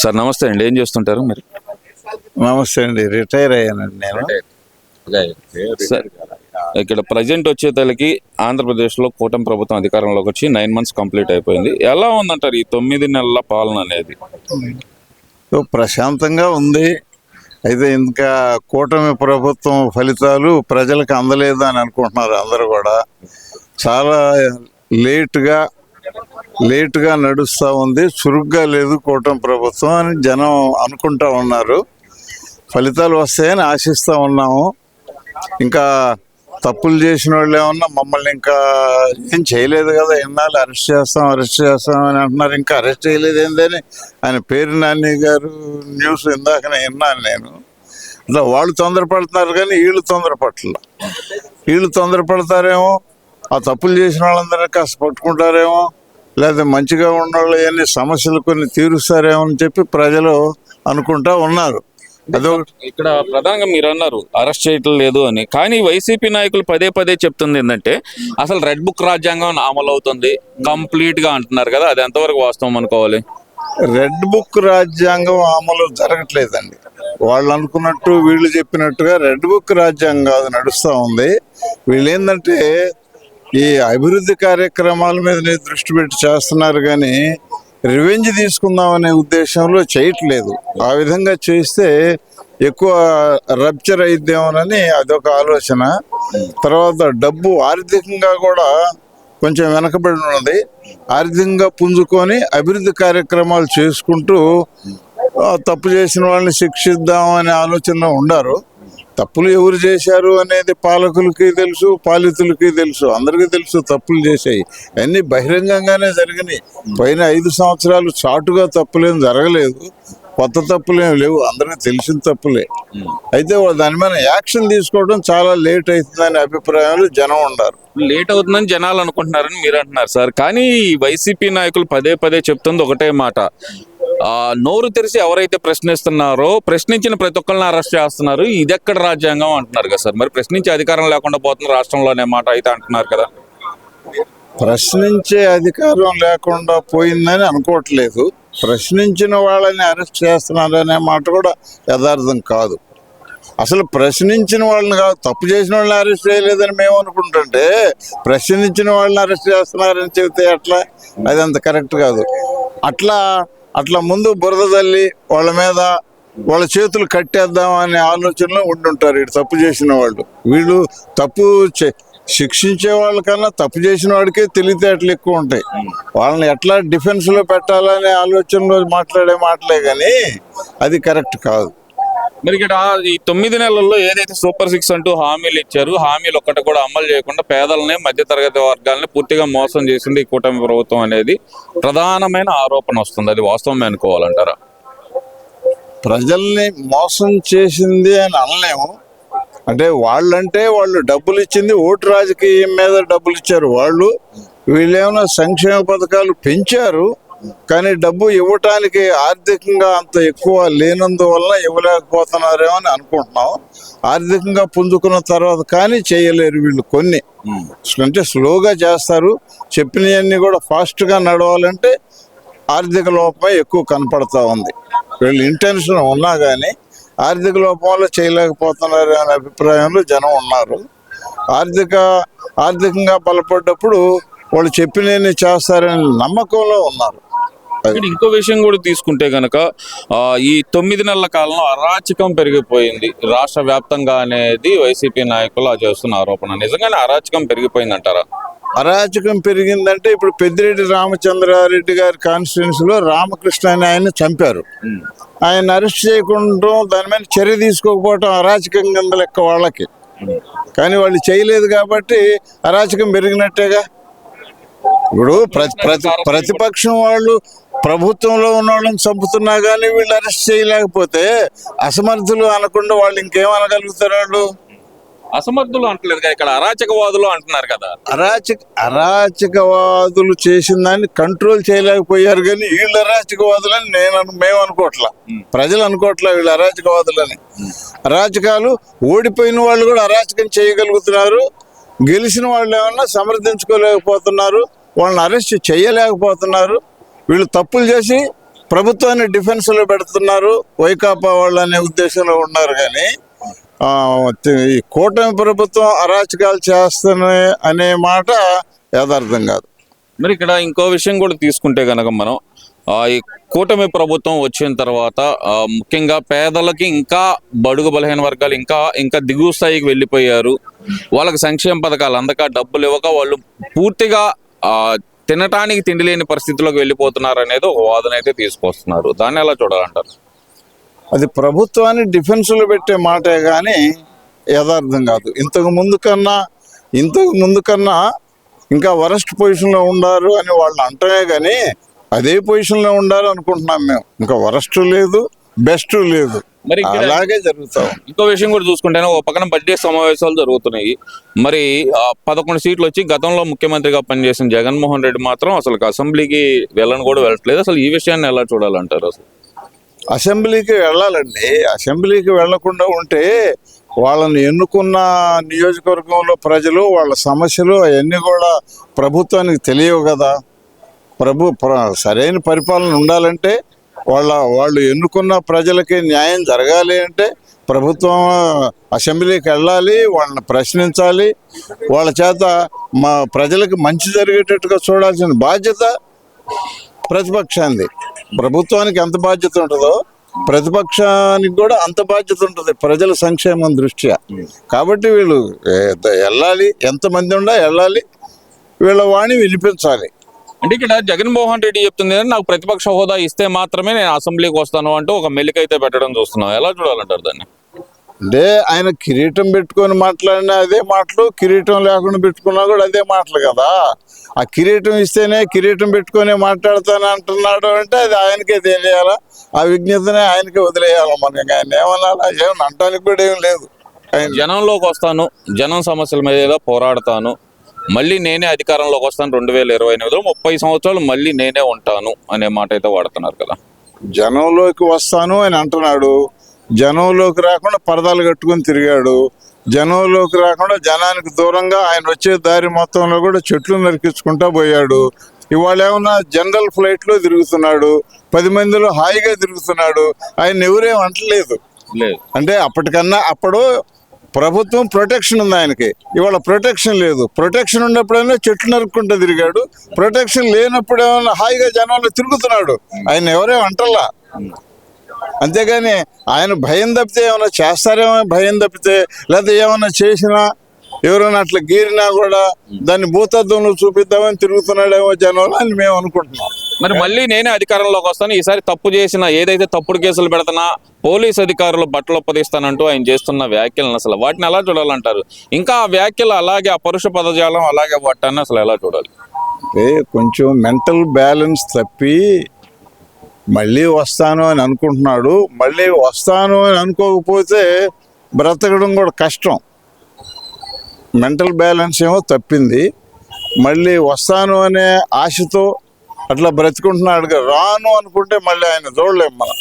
Sir నమస్తే అండి. ఏం చేస్తుంటారు మీరు? నమస్తే అండి. రిటైర్ అయ్యానండి నేను. సార్ ఇక్కడ ప్రజెంట్ వచ్చేతలకి ఆంధ్రప్రదేశ్లో కూటమి ప్రభుత్వం అధికారంలోకి వచ్చి నైన్ మంత్స్ కంప్లీట్ అయిపోయింది. ఎలా ఉందంటారు ఈ తొమ్మిది నెలల పాలన అనేది? సో ప్రశాంతంగా ఉంది. అయితే ఇంకా కూటమి ప్రభుత్వం ఫలితాలు ప్రజలకు అందలేదు అని అనుకుంటున్నారు అందరూ కూడా. చాలా లేటుగా లేటుగా నడుస్తూ ఉంది. చురుగ్గా లేదు కూటమి ప్రభుత్వం అని జనం అనుకుంటా ఉన్నారు. ఫలితాలు వస్తాయని ఆశిస్తూ ఉన్నాము. ఇంకా తప్పులు చేసిన వాళ్ళు ఏమన్నా మమ్మల్ని ఇంకా ఏం చేయలేదు కదా ఎన్నాళ్ళు అరెస్ట్ చేస్తాం అరెస్ట్ చేస్తాం అని అంటున్నారు. ఇంకా అరెస్ట్ చేయలేదు ఏందని ఆయన పేరు నాని గారు న్యూస్ ఇందాకనే విన్నాను నేను. అట్లా వాళ్ళు తొందరపడుతున్నారు కానీ వీళ్ళు తొందరపట్ల వీళ్ళు తొందరపడతారేమో ఆ తప్పులు చేసిన వాళ్ళందరూ కాస్త పట్టుకుంటారేమో లేదా మంచిగా వాళ్ళు అన్ని సమస్యలు కొన్ని తీరుస్తారేమో అని చెప్పి ప్రజలు అనుకుంటా ఉన్నారు. ఇక్కడ ప్రధానంగా మీరు అన్నారు అరెస్ట్ చేయటం లేదు అని. కానీ వైసీపీ నాయకులు పదే పదే చెప్తుంది ఏంటంటే అసలు రెడ్ బుక్ రాజ్యాంగం అమలు అవుతుంది కంప్లీట్గా అంటున్నారు కదా అది ఎంతవరకు వాస్తవం అనుకోవాలి? రెడ్ బుక్ రాజ్యాంగం అమలు జరగట్లేదండి. వాళ్ళు అనుకున్నట్టు వీళ్ళు చెప్పినట్టుగా రెడ్ బుక్ రాజ్యాంగం కాదు నడుస్తూ ఉంది. వీళ్ళు ఏంటంటే ఈ అభివృద్ధి కార్యక్రమాల మీద దృష్టి పెట్టి చేస్తున్నారు కానీ రివెంజ్ తీసుకుందామనే ఉద్దేశంలో చేయట్లేదు. ఆ విధంగా చేస్తే ఎక్కువ రప్చర్ అయిద్దేమోనని అదొక ఆలోచన. తర్వాత డబ్బు ఆర్థికంగా కూడా కొంచెం వెనకబడి ఉన్నది. ఆర్థికంగా పుంజుకొని అభివృద్ధి కార్యక్రమాలు చేసుకుంటూ తప్పు చేసిన వాళ్ళని శిక్షిద్దాం అనే ఆలోచనలో ఉండారు తప్పులు ఎవరు చేశారు అనేది పాలకులకి తెలుసు పాలితులకి తెలుసు. అందరికీ తెలుసు తప్పులు చేశాయి. అన్నీ బహిరంగంగానే జరిగినాయి. పైన ఐదు సంవత్సరాలు చాటుగా తప్పులేం జరగలేదు. కొత్త తప్పులేం లేవు. అందరికీ తెలిసిన తప్పులే. అయితే వాళ్ళు దాని మీద యాక్షన్ తీసుకోవడం చాలా లేట్ అవుతుందనే అభిప్రాయాలు జనం ఉన్నారు. లేట్ అవుతుందని జనాలు అనుకుంటున్నారని మీరు అంటున్నారు సార్. కానీ ఈ వైసీపీ నాయకులు పదే పదే చెప్తుంది ఒకటే మాట. నోరు తెరిచి ఎవరైతే ప్రశ్నిస్తున్నారో ప్రశ్నించిన ప్రతి ఒక్కరిని అరెస్ట్ చేస్తున్నారు. ఇది ఎక్కడ రాజ్యాంగం అంటున్నారు కదా సార్? మరి ప్రశ్నించే అధికారం లేకుండా పోతున్న రాష్ట్రంలోనే మాట అయితే అంటున్నారు కదా. ప్రశ్నించే అధికారం లేకుండా పోయిందని అనుకోవట్లేదు. ప్రశ్నించిన వాళ్ళని అరెస్ట్ చేస్తున్నారనే మాట కూడా యథార్థం కాదు. అసలు ప్రశ్నించిన వాళ్ళని కాదు తప్పు చేసిన వాళ్ళని అరెస్ట్ చేయలేదని మేము అనుకుంటుంటే ప్రశ్నించిన వాళ్ళని అరెస్ట్ చేస్తున్నారని చెబితే అట్లా అది అంత కరెక్ట్ కాదు. అట్లా అట్లా ముందు బురద తల్లి వాళ్ళ మీద వాళ్ళ చేతులు కట్టేద్దాం అనే ఆలోచనలో ఉండుంటారు ఇటు తప్పు చేసిన వాళ్ళు. వీళ్ళు తప్పు చే- శిక్షించే వాళ్ళకన్నా తప్పు చేసిన వాడికే తెలివితేటలు ఎక్కువ ఉంటాయి. వాళ్ళని ఎట్లా డిఫెన్స్లో పెట్టాలనే ఆలోచనలో మాట్లాడే మాటలే కానీ అది కరెక్ట్ కాదు. మరి ఇక్కడ ఈ తొమ్మిది నెలల్లో ఏదైతే సూపర్ సిక్స్ అంటూ హామీలు ఇచ్చారు హామీలు ఒక్కటి కూడా అమలు చేయకుండా పేదలనే మధ్యతరగతి వర్గాలని పూర్తిగా మోసం చేసింది ఈ కూటమి ప్రభుత్వం అనేది ప్రధానమైన ఆరోపణ వస్తుంది. అది వాస్తవమే అనుకోవాలంటారా? ప్రజల్ని మోసం చేసింది అని అనలేము. అంటే వాళ్ళంటే వాళ్ళు డబ్బులు ఇచ్చింది ఓటు రాజకీయం మీద డబ్బులు ఇచ్చారు. వాళ్ళు వీళ్ళేమైనా సంక్షేమ పథకాలు పెంచారు కానీ డబ్బు ఇవ్వటానికి ఆర్థికంగా అంత ఎక్కువ లేనందువల్ల ఇవ్వలేకపోతున్నారేమో అని అనుకుంటున్నాం. ఆర్థికంగా పుంజుకున్న తర్వాత కానీ చేయలేరు వీళ్ళు కొన్ని. అంటే స్లోగా చేస్తారు. చెప్పినవన్నీ కూడా ఫాస్ట్గా నడవాలంటే ఆర్థిక లోపమే ఎక్కువ కనపడతా ఉంది. వీళ్ళు ఇంటెన్షన్ ఉన్నా కానీ ఆర్థిక లోపం వల్ల చేయలేకపోతున్నారు అనే అభిప్రాయంలో జనం ఉన్నారు. ఆర్థిక ఆర్థికంగా బలపడ్డప్పుడు వాళ్ళు చెప్పినవి చేస్తారనే నమ్మకంలో ఉన్నారు. ఇంకో విషయం కూడా తీసుకుంటే గనక ఈ తొమ్మిది నెలల కాలంలో అరాచకం పెరిగిపోయింది. రాష్ట్ర వ్యాప్తంగా అనేది వైసీపీ నాయకులు చేస్తున్న ఆరోపణ. నిజంగానే అరాచకం పెరిగిపోయింది అంటారా అరాచకం పెరిగిందంటే ఇప్పుడు పెద్దిరెడ్డి రామచంద్రారెడ్డి గారి కాన్స్టిట్యున్సీలో రామకృష్ణ అని ఆయన చంపారు. ఆయన అరెస్ట్ చేయకుండా దాని మీద చర్య తీసుకోకపోవటం అరాచకం కింద లెక్క వాళ్ళకి. కానీ వాళ్ళు చేయలేదు కాబట్టి అరాచకం పెరిగినట్టేగా. ఇప్పుడు ప్రతి ప్రతిపక్షం వాళ్ళు ప్రభుత్వంలో ఉన్న వాళ్ళని చంపుతున్నా కానీ వీళ్ళు అరెస్ట్ చేయలేకపోతే అసమర్థులు అనకుండా వాళ్ళు ఇంకేం అనగలుగుతారు? వాళ్ళు అసమర్థులు అంటలేదు కదా ఇక్కడ అరాచకవాదులు అంటున్నారు కదా. అరాచక అరాచకవాదులు చేసిన దాన్ని కంట్రోల్ చేయలేకపోయారు కానీ వీళ్ళు అరాచకవాదులని నేను మేము అనుకోవట్లా. ప్రజలు అనుకోవట్లా వీళ్ళు అరాచకవాదులని. అరాచకాలు ఓడిపోయిన వాళ్ళు కూడా అరాచకం చేయగలుగుతున్నారు. గెలిచిన వాళ్ళు ఏమన్నా సమర్థించుకోలేకపోతున్నారు. వాళ్ళని అరెస్ట్ చేయలేకపోతున్నారు. వీళ్ళు తప్పులు చేసి ప్రభుత్వాన్ని డిఫెన్స్లో పెడుతున్నారు వైకాపా వాళ్ళు అనే ఉద్దేశంలో ఉన్నారు కానీ ఈ కూటమి ప్రభుత్వం అరాచకాలు చేస్తున్నాయి అనే మాట యథార్థం కాదు. మరి ఇక్కడ ఇంకో విషయం కూడా తీసుకుంటే కనుక మనం ఈ కూటమి ప్రభుత్వం వచ్చిన తర్వాత ముఖ్యంగా పేదలకి ఇంకా బడుగు బలహీన వర్గాలు ఇంకా ఇంకా దిగువ స్థాయికి వెళ్ళిపోయారు. వాళ్ళకి సంక్షేమ పథకాలు అందక డబ్బులు ఇవ్వక వాళ్ళు పూర్తిగా తినటానికి తిండి లేని పరిస్థితిలోకి వెళ్ళిపోతున్నారు అనేది ఒక వాదన అయితే తీసుకొస్తున్నారు. దాన్ని ఎలా చూడాలంటారు? అది ప్రభుత్వాన్ని డిఫెన్స్లో పెట్టే మాటే కానీ యథార్థం కాదు. ఇంతకు ముందు కన్నా ఇంతకు ముందు కన్నా ఇంకా వరస్ట్ పొజిషన్లో ఉండారు అని వాళ్ళు అంటమే కానీ అదే పొజిషన్లో ఉండాలి అనుకుంటున్నాం మేము. ఇంకా వరస్ట్ లేదు బెస్ట్ లేదు. మరి అలాగే జరుగుతాం ఇంకో విషయం కూడా చూసుకుంటేనే ఒక పక్కన బడ్జెట్ సమావేశాలు జరుగుతున్నాయి. మరి ఆ పదకొండు సీట్లు వచ్చి గతంలో ముఖ్యమంత్రిగా పనిచేసిన జగన్మోహన్ రెడ్డి మాత్రం అసలు అసెంబ్లీకి వెళ్ళని కూడా వెళ్ళట్లేదు. అసలు ఈ విషయాన్ని ఎలా చూడాలంటారు అసలు? అసెంబ్లీకి వెళ్ళాలండి. అసెంబ్లీకి వెళ్ళకుండా ఉంటే వాళ్ళని ఎన్నుకున్న నియోజకవర్గంలో ప్రజలు వాళ్ళ సమస్యలు అవన్నీ కూడా ప్రభుత్వానికి తెలియవు కదా. ప్రభు ప్ర- సరైన పరిపాలన ఉండాలంటే వాళ్ళ వాళ్ళు ఎన్నుకున్న ప్రజలకి న్యాయం జరగాలి అంటే ప్రభుత్వం అసెంబ్లీకి వెళ్ళాలి వాళ్ళని ప్రశ్నించాలి. వాళ్ళ చేత మా ప్రజలకు మంచి జరిగేటట్టుగా చూడాల్సిన బాధ్యత ప్రతిపక్షాన్ని ప్రభుత్వానికి ఎంత బాధ్యత ఉంటుందో ప్రతిపక్షానికి కూడా అంత బాధ్యత ఉంటుంది ప్రజల సంక్షేమం దృష్ట్యా. కాబట్టి వీళ్ళు వెళ్ళాలి ఎంతమంది ఉండా వెళ్ళాలి వీళ్ళ వాణి వినిపించాలి. అంటే ఇక్కడ జగన్మోహన్ రెడ్డి చెప్తుంది నాకు ప్రతిపక్ష హోదా ఇస్తే మాత్రమే నేను అసెంబ్లీకి వస్తాను అంటూ ఒక మెల్లికైతే పెట్టడం చూస్తున్నాం ఎలా చూడాలంటారు దాన్ని? అంటే ఆయన కిరీటం పెట్టుకొని మాట్లాడినా అదే మాటలు కిరీటం లేకుండా పెట్టుకున్నా కూడా అదే మాటలు కదా. ఆ కిరీటం ఇస్తేనే కిరీటం పెట్టుకొని మాట్లాడతాను అంటున్నాడు అంటే అది ఆయనకే తెలియాలా? ఆ విజ్ఞతనే ఆయనకే వదిలేయాలి మనకి ఆయన ఏమన్నా ఏమన్నా అంటానికి కూడా ఏం లేదు. ఆయన జనంలోకి వస్తాను జనం సమస్యల మీద పోరాడతాను మళ్ళీ నేనే అధికారంలోకి వస్తాను రెండు వేల ఇరవై ఎనిమిదిలో. ముప్పై సంవత్సరాలు మళ్ళీ నేనే ఉంటాను అనే మాట అయితే వాడుతున్నారు కదా. జనంలోకి వస్తాను అని అంటున్నాడు. జనంలోకి రాకుండా పరదాలు కట్టుకొని తిరిగాడు. జనంలోకి రాకుండా జనానికి దూరంగా ఆయన వచ్చే దారి మొత్తంలో కూడా చెట్లు నరికించుకుంటా పోయాడు. ఇవాళ ఏమన్నా జనరల్ ఫ్లైట్లో తిరుగుతున్నాడు. పది మందిలో హాయిగా తిరుగుతున్నాడు. ఆయన ఎవరేం అంటలేదు. లేదు. అంటే అప్పటికన్నా అప్పుడు ప్రభుత్వం ప్రొటెక్షన్ ఉంది ఆయనకి. ఇవాళ ప్రొటెక్షన్ లేదు. ప్రొటెక్షన్ ఉన్నప్పుడైనా చెట్లు నరుక్కుంటూ తిరిగాడు. ప్రొటెక్షన్ లేనప్పుడు ఏమైనా హాయిగా జనంలో తిరుగుతున్నాడు. ఆయన ఎవరేం అంటల్లా. అంతేగాని ఆయన భయం తప్పితే ఏమైనా చేస్తారేమో భయం తప్పితే లేకపోతే ఏమైనా చేసినా ఎవరైనా అట్లా గీరినా కూడా దాన్ని భూతత్వంలో చూపిద్దామని తిరుగుతున్నాడేమో జనంలో అని మేము అనుకుంటున్నాం. మరి మళ్ళీ నేనే అధికారంలోకి వస్తాను. ఈసారి తప్పు చేసిన ఏదైతే తప్పుడు కేసులు పెడుతున్నా పోలీస్ అధికారులు బట్టలు ఒప్పదిస్తానంటూ ఆయన చేస్తున్న వ్యాఖ్యలను అసలు వాటిని ఎలా చూడాలంటారు? ఇంకా ఆ వ్యాఖ్యలు అలాగే ఆ పరుష పదజాలం అలాగే వాటాన్ని అసలు ఎలా చూడాలి? అంటే కొంచెం మెంటల్ బ్యాలెన్స్ తప్పి మళ్ళీ వస్తాను అని అనుకుంటున్నాడు. మళ్ళీ వస్తాను అని అనుకోకపోతే బ్రతకడం కూడా కష్టం. మెంటల్ బ్యాలెన్స్ ఏమో తప్పింది. మళ్ళీ వస్తాను అనే ఆశతో అట్లా బ్రతుకుంటున్నాడు రాను అనుకుంటే మళ్ళీ ఆయన చూడలేము మనం.